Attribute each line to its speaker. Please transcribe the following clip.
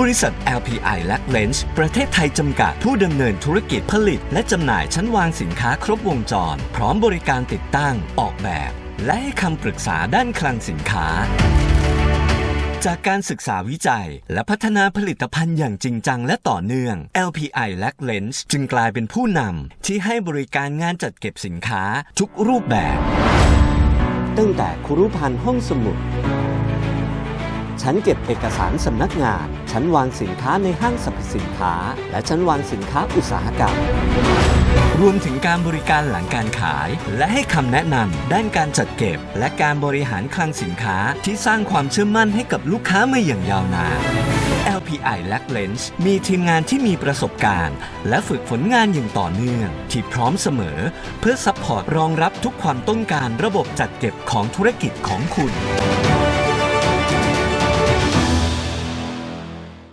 Speaker 1: บริษัท LPI และ Lens ประเทศไทยจำกัดผู้ดำเนินธุรกิจผลิต และจำหน่ายชั้นวางสินค้าครบวงจร พร้อมบริการติดตั้ง ออกแบบ และให้คำปรึกษาด้านคลังสินค้า จากการศึกษาวิจัย และพัฒนาผลิตภัณฑ์อย่างจริงจังและต่อเนื่อง LPI และ Lens จึงกลายเป็นผู้นำที่ให้บริการงานจัดเก็บสินค้าทุกรูปแบบ ตั้งแต่ครุพันธ์ห้องสมุด ชั้นเก็บเอกสารสำนักงาน ชั้นวางสินค้าในห้างสรรพสินค้า และชั้นวางสินค้าอุตสาหกรรม รวมถึงการบริการหลังการขาย และให้คำแนะนำด้านการจัดเก็บ และการบริหารคลังสินค้าที่สร้างความเชื่อมั่นให้กับลูกค้ามาอย่างยาวนาน LPI และ Lens มีทีมงานที่มีประสบการณ์ และฝึกฝนงานอย่างต่อเนื่อง ที่พร้อมเสมอ เพื่อซัพพอร์ตรองรับทุกความต้องการระบบจัดเก็บของธุรกิจของคุณ